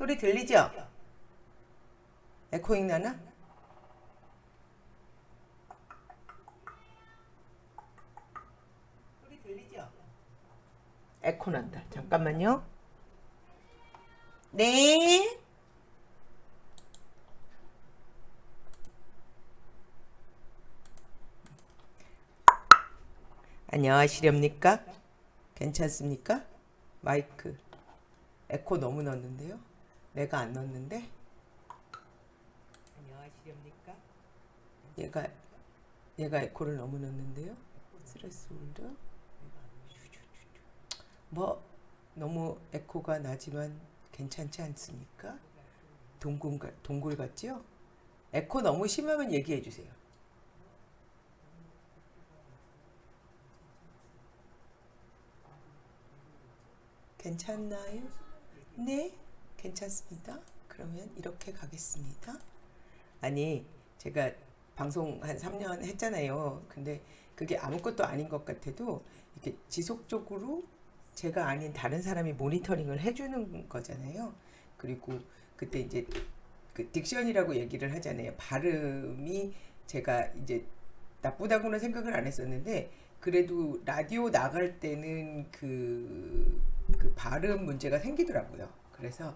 소리 들리죠? 에코잉 나나? 소리 들리죠? 에코 난다. 잠깐만요. 네. 안녕하시렵니까? 괜찮습니까? 마이크 에코 너무 넣었는데요. 내가 안 넣었는데. 안녕하시렵니까? 얘가 얘가 에코를 너무 넣었는데요. 스트레스 홀더. 뭐 너무 에코가 나지만 괜찮지 않습니까? 동굴 같- 동굴 같죠? 에코 너무 심하면 얘기해 주세요. 괜찮나요? 네, 괜찮습니다. 그러면 이렇게 가겠습니다. 아니, 제가 방송 한 3년 했잖아요. 근데 그게 아무것도 아닌 것 같아도 이렇게 지속적으로 제가 아닌 다른 사람이 모니터링을 해주는 거잖아요. 그리고 그때 이제 그 딕션이라고 얘기를 하잖아요. 발음이 제가 이제 나쁘다고는 생각을 안 했었는데 그래도 라디오 나갈 때는 그, 그 발음 문제가 생기더라고요. 그래서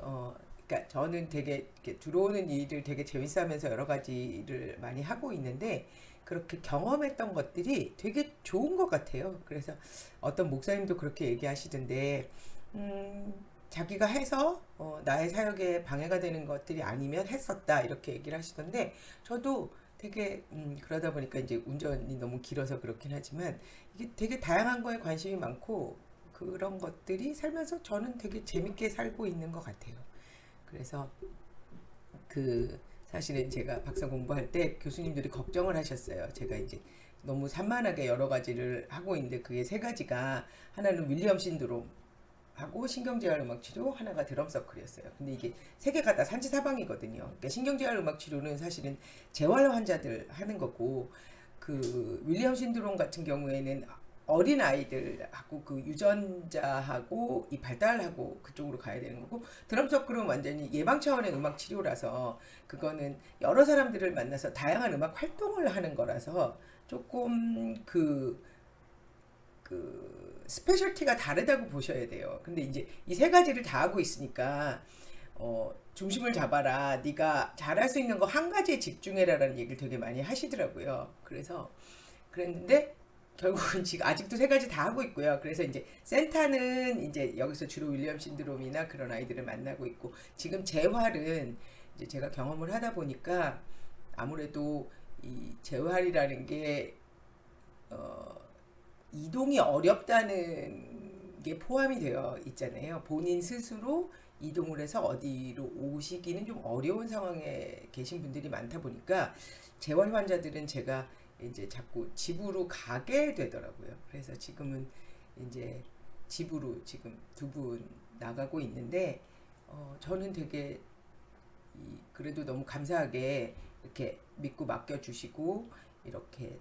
어 그러니까 저는 되게 들어오는 일을 되게 재밌어하면서 여러 가지를 많이 하고 있는데 그렇게 경험했던 것들이 되게 좋은 것 같아요. 그래서 어떤 목사님도 그렇게 얘기하시던데 음, 자기가 해서 어, 나의 사역에 방해가 되는 것들이 아니면 했었다 이렇게 얘기를 하시던데 저도 되게 음, 그러다 보니까 이제 운전이 너무 길어서 그렇긴 하지만 이게 되게 다양한 거에 관심이 많고 그런 것들이 살면서 저는 되게 재밌게 살고 있는 것 같아요. 그래서 그 사실은 제가 박사 공부할 때 교수님들이 걱정을 하셨어요. 제가 이제 너무 산만하게 여러 가지를 하고 있는데 그게 세 가지가 하나는 윌리엄 신드롬 하고 신경재활 음악 치료 하나가 드럼 서클이었어요. 근데 이게 세 개가 다 산지사방이거든요. 그러니까 신경재활 음악 치료는 사실은 재활 환자들 하는 거고 그 윌리엄 신드롬 같은 경우에는 어린 아이들하고 그 유전자하고 이 발달하고 그쪽으로 가야 되는 거고 드럼 서클은 완전히 예방 차원의 음악 치료라서 그거는 여러 사람들을 만나서 다양한 음악 활동을 하는 거라서 조금 그, 그, 스페셜티가 다르다고 보셔야 돼요. 근데 이제 이 세 가지를 다 하고 있으니까, 어, 중심을 잡아라. 네가 잘할 수 있는 거 한 가지에 집중해라라는 얘기를 되게 많이 하시더라고요. 그래서, 그랬는데, 결국은 지금 아직도 세 가지 다 하고 있고요. 그래서 이제 센터는 이제 여기서 주로 윌리엄 신드롬이나 그런 아이들을 만나고 있고, 지금 재활은 이제 제가 경험을 하다 보니까 아무래도 이 재활이라는 게 어, 이동이 어렵다는 게 포함이 되어 있잖아요. 본인 스스로 이동을 해서 어디로 오시기는 좀 어려운 상황에 계신 분들이 많다 보니까 재활 환자들은 제가 이제 자꾸 집으로 가게 되더라고요. 그래서 지금은 이제 집으로 지금 두 분 나가고 있는데 어, 저는 되게 이, 그래도 너무 감사하게 이렇게 믿고 맡겨주시고 이렇게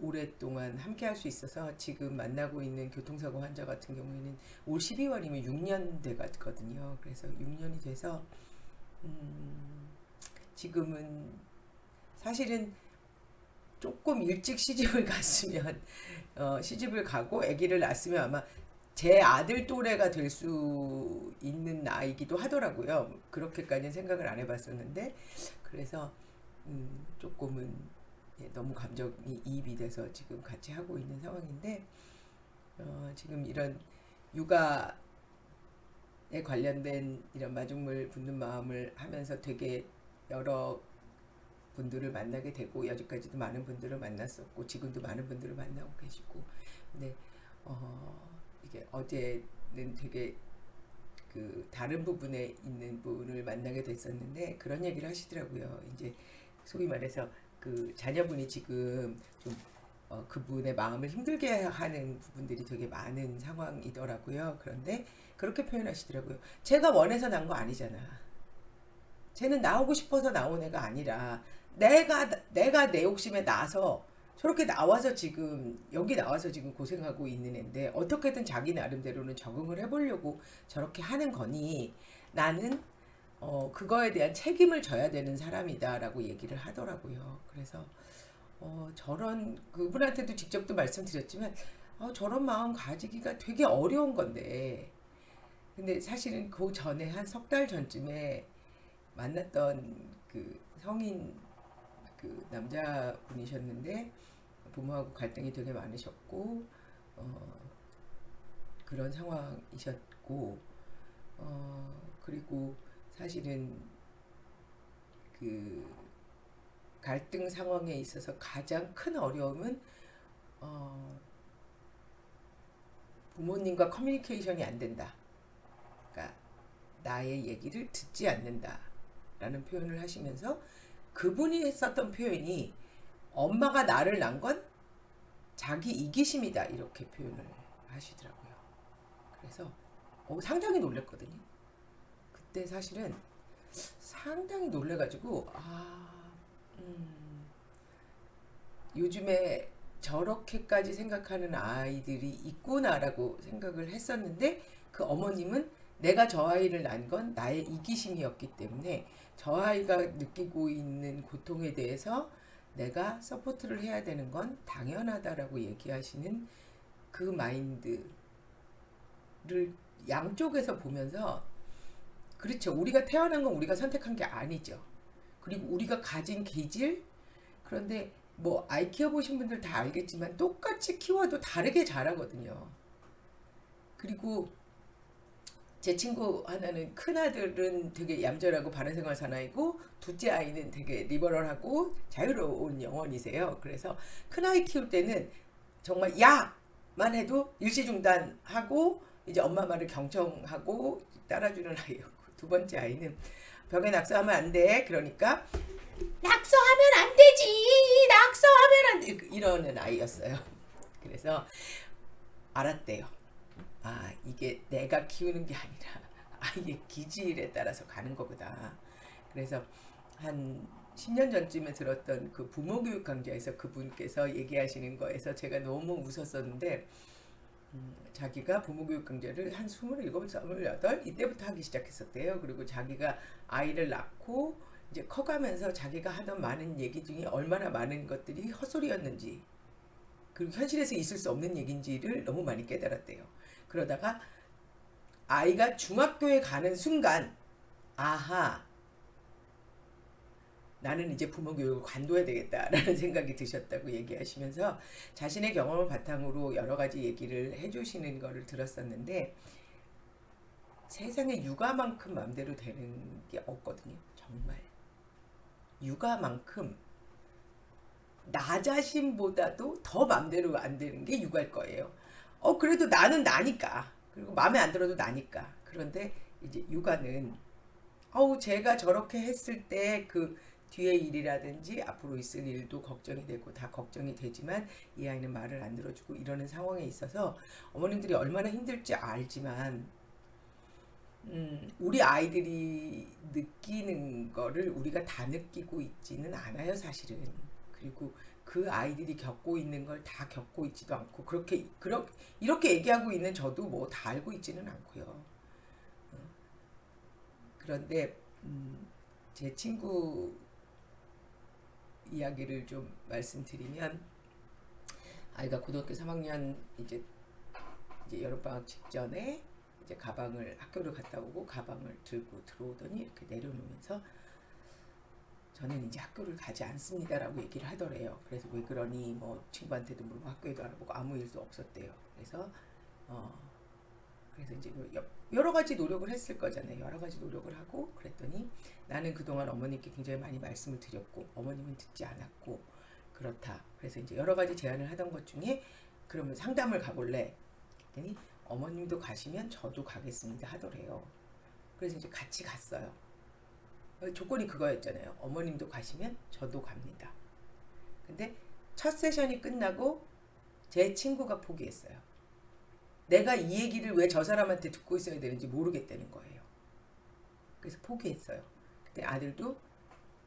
오랫동안 함께 할 수 있어서 지금 만나고 있는 교통사고 환자 같은 경우에는 올 12월이면 6년 돼가거든요. 그래서 6년이 돼서 음, 지금은 사실은 조금 일찍 시집을 갔으면 어, 시집을 가고 아기를 낳았으면 아마 제 아들 또래가 될 수 있는 나이기도 하더라고요. 그렇게까지는 생각을 안 해봤었는데 그래서 음, 조금은 예, 너무 감정이 이입이 돼서 지금 같이 하고 있는 상황인데 어, 지금 이런 육아에 관련된 이런 마중물 붓는 마음을 하면서 되게 여러 분들을 만나게 되고 여기까지도 많은 분들을 만났었고 지금도 많은 분들을 만나고 계시고 근데 어, 이게 어제는 되게 그 다른 부분에 있는 분을 만나게 됐었는데 그런 얘기를 하시더라고요. 이제 소위 말해서 그 자녀분이 지금 좀 어, 그분의 마음을 힘들게 하는 부분들이 되게 많은 상황이더라고요. 그런데 그렇게 표현하시더라고요. 제가 원해서 난 거 아니잖아. 쟤는 나오고 싶어서 나온 애가 아니라 내가 내가 내 욕심에 나서 저렇게 나와서 지금 여기 나와서 지금 고생하고 있는 애인데 어떻게든 자기 나름대로는 적응을 해보려고 저렇게 하는 거니 나는 어, 그거에 대한 책임을 져야 되는 사람이다라고 얘기를 하더라고요. 그래서 어, 저런 그분한테도 직접도 말씀드렸지만 어, 저런 마음 가지기가 되게 어려운 건데 근데 사실은 그 전에 한 석 달 전쯤에 만났던 그 성인 그 남자분이셨는데 부모하고 갈등이 되게 많으셨고 어, 그런 상황이셨고 어, 그리고 사실은 그 갈등 상황에 있어서 가장 큰 어려움은 어, 부모님과 커뮤니케이션이 안 된다. 그러니까 나의 얘기를 듣지 않는다라는 표현을 하시면서 그분이 했었던 표현이 엄마가 나를 낳은 건 자기 이기심이다 이렇게 표현을 하시더라고요. 그래서 어, 상당히 놀랐거든요. 그때 사실은 상당히 놀래가지고 아 음, 요즘에 저렇게까지 생각하는 아이들이 있구나라고 생각을 했었는데 그 어머님은 내가 저 아이를 낳은 건 나의 이기심이었기 때문에 저 아이가 느끼고 있는 고통에 대해서 내가 서포트를 해야 되는 건 당연하다라고 얘기하시는 그 마인드를 양쪽에서 보면서 그렇죠. 우리가 태어난 건 우리가 선택한 게 아니죠. 그리고 우리가 가진 기질 그런데 뭐 아이 키워보신 분들 다 알겠지만 똑같이 키워도 다르게 자라거든요. 그리고 제 친구 하나는 큰 아들은 되게 얌전하고 바른 생활 사나이고 둘째 아이는 되게 리버럴하고 자유로운 영혼이세요. 그래서 큰 아이 키울 때는 정말 야만 해도 일시 중단하고 이제 엄마 말을 경청하고 따라주는 아이였고 두 번째 아이는 벽에 낙서하면 안 돼. 그러니까 낙서하면 안 되지. 낙서하면 안 돼. 이러는 아이였어요. 그래서 알았대요. 아, 이게 내가 키우는 게 아니라 아이의 기질에 따라서 가는 거구나. 그래서 한 10년 전쯤에 들었던 그 부모 교육 강좌에서 그분께서 얘기하시는 거에서 제가 너무 웃었었는데 음, 자기가 부모 교육 강좌를 한 27, 28 이때부터 하기 시작했었대요. 그리고 자기가 아이를 낳고 이제 커가면서 자기가 하던 많은 얘기 중에 얼마나 많은 것들이 헛소리였는지 그리고 현실에서 있을 수 없는 얘기인지를 너무 많이 깨달았대요. 그러다가 아이가 중학교에 가는 순간 아하 나는 이제 부모 교육을 관둬야 되겠다라는 생각이 드셨다고 얘기하시면서 자신의 경험을 바탕으로 여러 가지 얘기를 해주시는 거를 들었었는데 세상에 육아만큼 맘대로 되는 게 없거든요. 정말 육아만큼 나 자신보다도 더 맘대로 안 되는 게 육아일 거예요. 어 그래도 나는 나니까. 그리고 마음에 안 들어도 나니까. 그런데 이제 육아는 어우 제가 저렇게 했을 때 그 뒤의 일이라든지 앞으로 있을 일도 걱정이 되고 다 걱정이 되지만 이 아이는 말을 안 들어주고 이러는 상황에 있어서 어머님들이 얼마나 힘들지 알지만 음, 우리 아이들이 느끼는 거를 우리가 다 느끼고 있지는 않아요 사실은. 그리고 그 아이들이 겪고 있는 걸 다 겪고 있지도 않고 그렇게 그렇 이렇게 얘기하고 있는 저도 뭐 다 알고 있지는 않고요. 어. 그런데 음, 제 친구 이야기를 좀 말씀드리면 아이가 고등학교 3학년 이제 이제 여름방학 직전에 이제 가방을 학교를 갔다 오고 가방을 들고 들어오더니 이렇게 내려놓으면서 저는 이제 학교를 가지 않습니다라고 얘기를 하더래요. 그래서 왜 그러니 뭐 친구한테도 물어보고 학교에도 알아보고 아무 일도 없었대요. 그래서 어 그래서 이제 뭐 여- 여러 가지 노력을 했을 거잖아요. 여러 가지 노력을 하고 그랬더니 나는 그동안 어머님께 굉장히 많이 말씀을 드렸고 어머님은 듣지 않았고 그렇다. 그래서 이제 여러 가지 제안을 하던 것 중에 그러면 상담을 가볼래? 그랬더니 어머님도 가시면 저도 가겠습니다 하더래요. 그래서 이제 같이 갔어요. 조건이 그거였잖아요. 어머님도 가시면 저도 갑니다. 근데 첫 세션이 끝나고 제 친구가 포기했어요. 내가 이 얘기를 왜 저 사람한테 듣고 있어야 되는지 모르겠다는 거예요. 그래서 포기했어요. 근데 아들도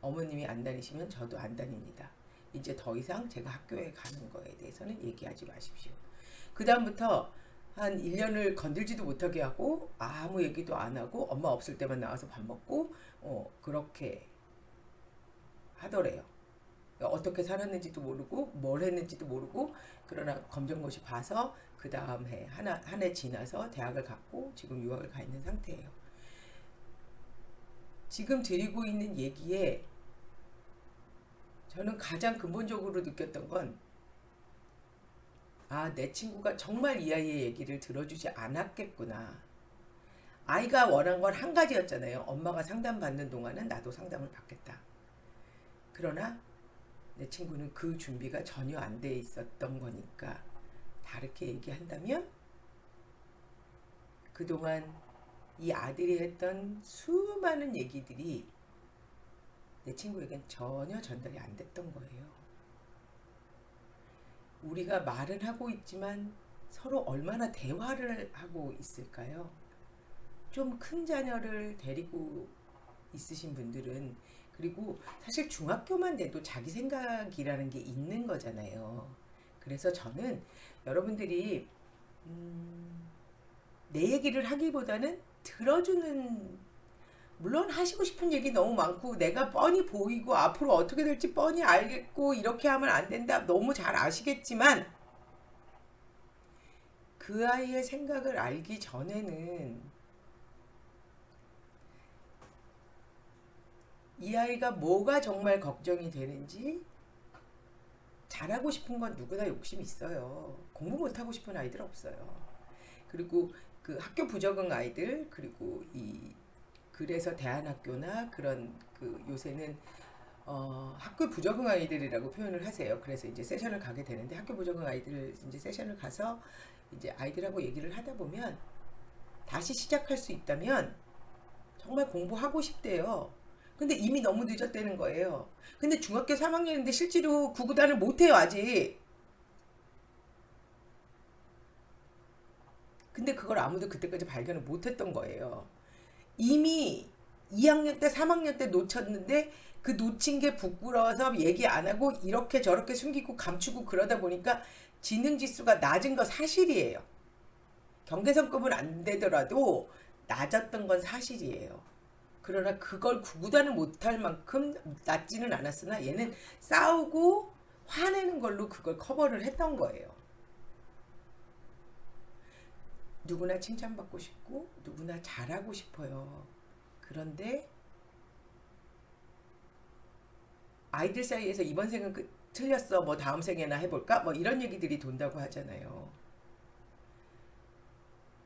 어머님이 안 다니시면 저도 안 다닙니다. 이제 더 이상 제가 학교에 가는 거에 대해서는 얘기하지 마십시오. 그 다음부터 한 1년을 건들지도 못하게 하고 아무 얘기도 안 하고 엄마 없을 때만 나와서 밥 먹고 어, 그렇게 하더래요. 그러니까 어떻게 살았는지도 모르고 뭘 했는지도 모르고 그러나 검정고시 봐서 그 다음 해 하나 한 해 지나서 대학을 갔고 지금 유학을 가 있는 상태예요. 지금 드리고 있는 얘기에 저는 가장 근본적으로 느꼈던 건 아, 내 친구가 정말 이 아이의 얘기를 들어주지 않았겠구나. 아이가 원한 건 한 가지였잖아요. 엄마가 상담받는 동안은 나도 상담을 받겠다. 그러나 내 친구는 그 준비가 전혀 안 돼 있었던 거니까 다르게 얘기한다면 그동안 이 아들이 했던 수많은 얘기들이 내 친구에겐 전혀 전달이 안 됐던 거예요. 우리가 말은 하고 있지만 서로 얼마나 대화를 하고 있을까요? 좀 큰 자녀를 데리고 있으신 분들은 그리고 사실 중학교만 돼도 자기 생각이라는 게 있는 거잖아요. 그래서 저는 여러분들이 음, 내 얘기를 하기보다는 들어주는 물론 하시고 싶은 얘기 너무 많고 내가 뻔히 보이고 앞으로 어떻게 될지 뻔히 알겠고 이렇게 하면 안 된다 너무 잘 아시겠지만 그 아이의 생각을 알기 전에는 이 아이가 뭐가 정말 걱정이 되는지 잘하고 싶은 건 누구나 욕심이 있어요. 공부 못하고 싶은 아이들 없어요. 그리고 그 학교 부적응 아이들 그리고 이 그래서 대안학교나 그런 그 요새는 어, 학교 부적응 아이들이라고 표현을 하세요. 그래서 이제 세션을 가게 되는데 학교 부적응 아이들 이제 세션을 가서 이제 아이들하고 얘기를 하다 보면 다시 시작할 수 있다면 정말 공부하고 싶대요. 근데 이미 너무 늦었다는 거예요. 근데 중학교 3학년인데 실제로 구구단을 못해요, 아직. 근데 그걸 아무도 그때까지 발견을 못했던 거예요. 이미 2학년 때, 3학년 때 놓쳤는데 그 놓친 게 부끄러워서 얘기 안 하고 이렇게 저렇게 숨기고 감추고 그러다 보니까 지능 지수가 낮은 거 사실이에요. 경계선급은 안 되더라도 낮았던 건 사실이에요. 그러나 그걸 구구단을 못할 만큼 낮지는 않았으나 얘는 싸우고 화내는 걸로 그걸 커버를 했던 거예요. 누구나 칭찬받고 싶고 누구나 잘하고 싶어요. 그런데 아이들 사이에서 이번 생은 그, 틀렸어. 뭐 다음 생에나 해볼까? 뭐 이런 얘기들이 돈다고 하잖아요.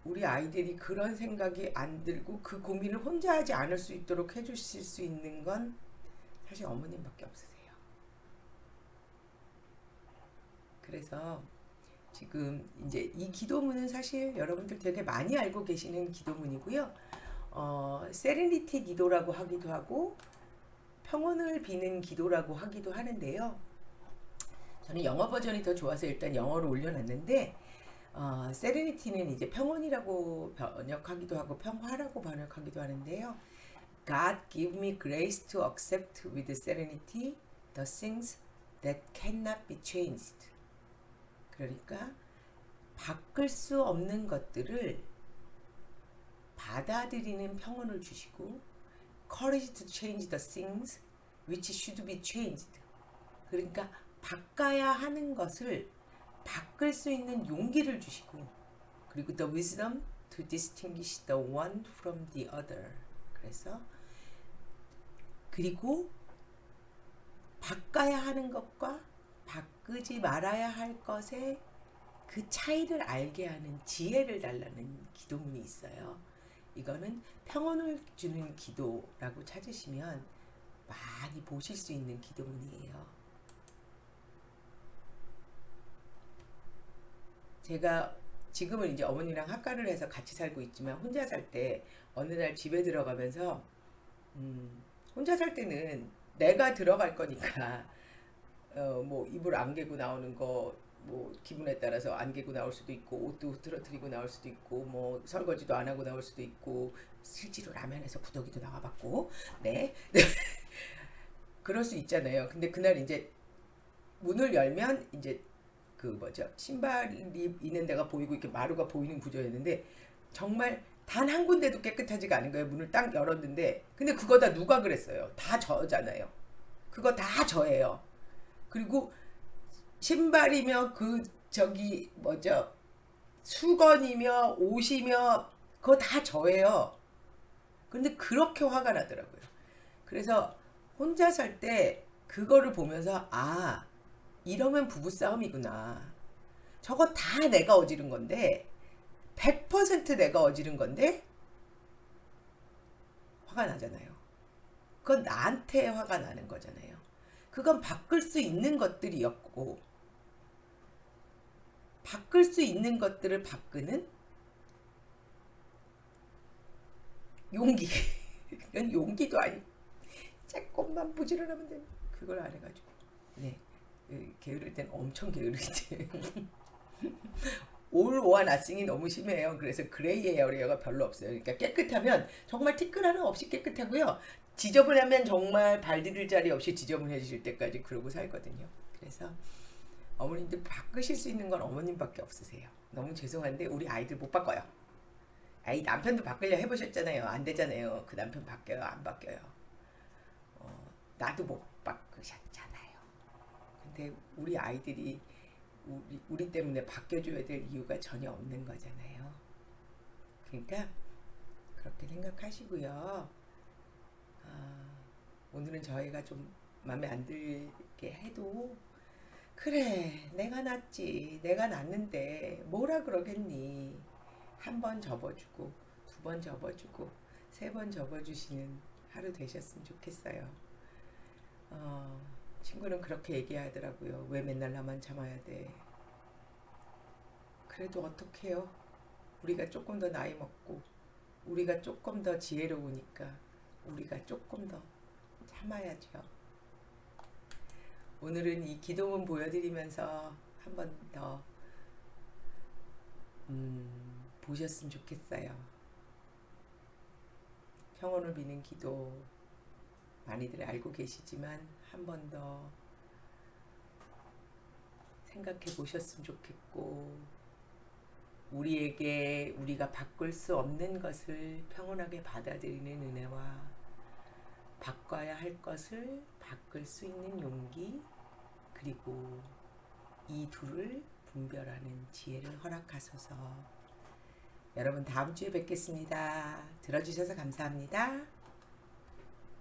우리 아이들이 그런 생각이 안 들고 그 고민을 혼자 하지 않을 수 있도록 해주실 수 있는 건 사실 어머님밖에 없으세요. 그래서 지금 이제 이 기도문은 사실 여러분들 되게 많이 알고 계시는 기도문이고요. 어, 세레니티 기도라고 하기도 하고 평온을 비는 기도라고 하기도 하는데요. 저는 영어 버전이 더 좋아서 일단 영어로 올려놨는데 어, 세레니티는 이제 평온이라고 번역하기도 하고 평화라고 번역하기도 하는데요. God give me grace to accept with serenity the things that cannot be changed. 그러니까 바꿀 수 없는 것들을 받아들이는 평온을 주시고 courage to change the things which should be changed. 그러니까 바꿔야 하는 것을 바꿀 수 있는 용기를 주시고 그리고 the wisdom to distinguish the one from the other. 그래서 그리고 바꿔야 하는 것과 바꾸지 말아야 할 것의 그 차이를 알게 하는 지혜를 달라는 기도문이 있어요. 이거는 평온을 주는 기도라고 찾으시면 많이 보실 수 있는 기도문이에요. 제가 지금은 이제 어머니랑 학가를 해서 같이 살고 있지만 혼자 살 때 어느 날 집에 들어가면서 음, 혼자 살 때는 내가 들어갈 거니까 어, 뭐 이불 안 개고 나오는 거 뭐 기분에 따라서 안 개고 나올 수도 있고 옷도 틀어뜨리고 나올 수도 있고 뭐 설거지도 안 하고 나올 수도 있고 실제로 라면에서 구더기도 나와봤고 네 그럴 수 있잖아요. 근데 그날 이제 문을 열면 이제 그 뭐죠 신발이 있는 데가 보이고 이렇게 마루가 보이는 구조였는데 정말 단 한 군데도 깨끗하지가 않은 거예요. 문을 딱 열었는데 근데 그거 다 누가 그랬어요? 다 저잖아요. 그거 다 저예요. 그리고 신발이며 그 저기 뭐죠 수건이며 옷이며 그거 다 저예요. 근데 그렇게 화가 나더라고요. 그래서 혼자 살 때 그거를 보면서 아 이러면 부부싸움이구나. 저거 다 내가 어지른 건데 100% 내가 어지른 건데 화가 나잖아요. 그건 나한테 화가 나는 거잖아요. 그건 바꿀 수 있는 것들이었고 바꿀 수 있는 것들을 바꾸는 용기. 이건 용기도 아니고 조금만 부지런하면 돼. 그걸 안 해가지고 네그 게으를 땐 엄청 때문에 올 오와 나싱이 너무 심해요. 그래서 그레이 에어리어가 별로 없어요. 그러니까 깨끗하면 정말 티끌 하나 없이 깨끗하고요. 지저분하면 정말 발 디딜 자리 없이 지저분해질 때까지 그러고 살거든요. 그래서 어머님들 바꾸실 수 있는 건 어머님밖에 없으세요. 너무 죄송한데 우리 아이들 못 바꿔요. 아이 남편도 바꾸려 해보셨잖아요. 안 되잖아요. 그 남편 바뀌어요, 안 바뀌어요. 어, 나도 못 바꾸셨잖아요. 근데 우리 아이들이 우리, 우리 때문에 바뀌어줘야 될 이유가 전혀 없는 거잖아요. 그러니까 그렇게 생각하시고요. 아, 오늘은 저희가 좀 마음에 안 들게 해도 그래 내가 낫지 내가 낫는데 뭐라 그러겠니 한 번 접어주고 두 번 접어주고 세 번 접어주시는 하루 되셨으면 좋겠어요. 어, 친구는 그렇게 얘기하더라고요. 왜 맨날 나만 참아야 돼? 그래도 어떡해요? 우리가 조금 더 나이 먹고 우리가 조금 더 지혜로우니까 우리가 조금 더 참아야죠. 오늘은 이 기도문 보여드리면서 한 번 더 음, 보셨으면 좋겠어요. 평온을 비는 기도 많이들 알고 계시지만 한 번 더 생각해 보셨으면 좋겠고 우리에게 우리가 바꿀 수 없는 것을 평온하게 받아들이는 은혜와 바꿔야 할 것을 바꿀 수 있는 용기 그리고 이 둘을 분별하는 지혜를 허락하소서. 여러분 다음 주에 뵙겠습니다. 들어주셔서 감사합니다.